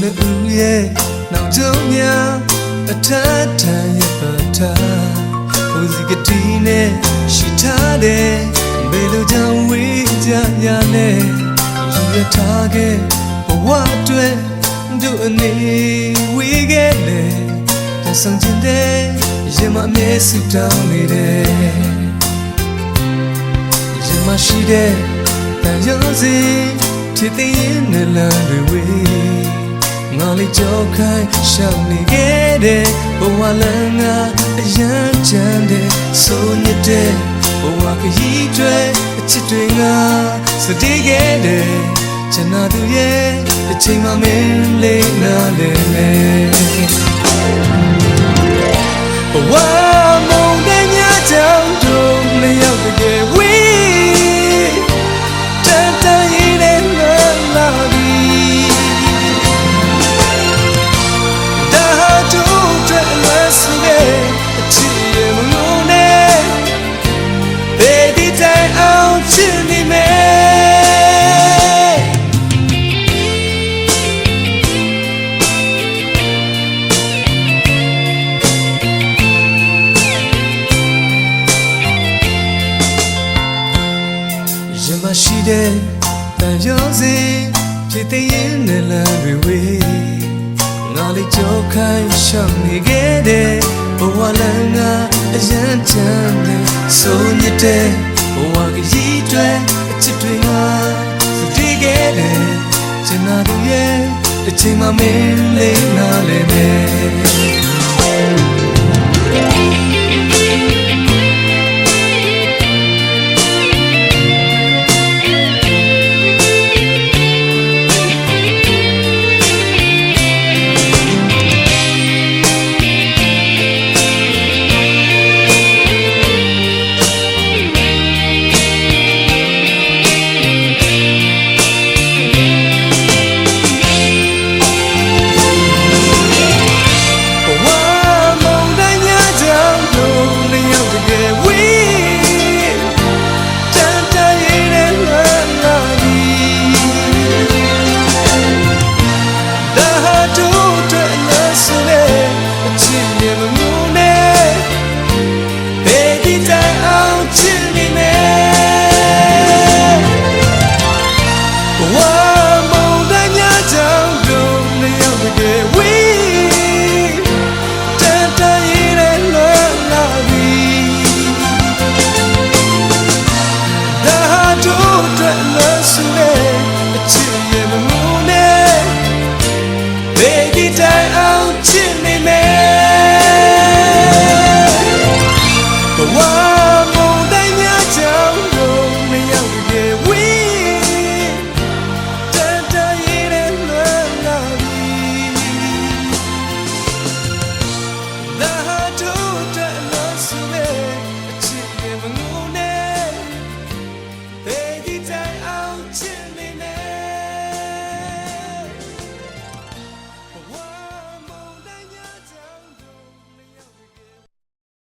နှစ်ဦးရဲ့နောင်ကြုံများအထက်ထန်ရပါတာကိုစီကတိနဲ့ရှိထားတယ်ဘယ်လိုကြောင့်ဝေးကြရလဲယူရထားခဲ့ဘဝအတွက်တို့အနေဝေးခဲ့လေတဆုံကျင်တဲ့ရင်မအမြဲဆူတောင်းနေတယ်ရင်မရှိတဲ့တန်ရုံးစီဖြစ်တဲ့ရင်နဲ့လမ်းတွေဝေး ငါလေးကြောက်ခိုင်းရှောင်နေခဲ့တဲ့ဘဝလမ်းကအရန်ချမ်းတဲ့ဆိုညတဲ့ဘဝကကြီးတွေအချစ်တွေငါစတေးခဲ့တဲ့ချင်နာသူရဲ့အချိန်မှမင်းလေးနာလေလေဘဝ တဲ့တန်ရုံးစီဖြစ်တဲ့ရင်နဲ့လမ်းတွေဝေးငါလေးကြောက်ခိုင်းရှောင်နေခဲ့တဲ့ဘဝလမ်းကအရန်ချမ်းတဲ့ဆိုညတဲ့ဘဝကကြီးတွေအချစ်တွေငါစတိခဲ့တဲ့ချင်နာသူရဲ့အချိန်မှမင်းလေးနားလည်းနဲ့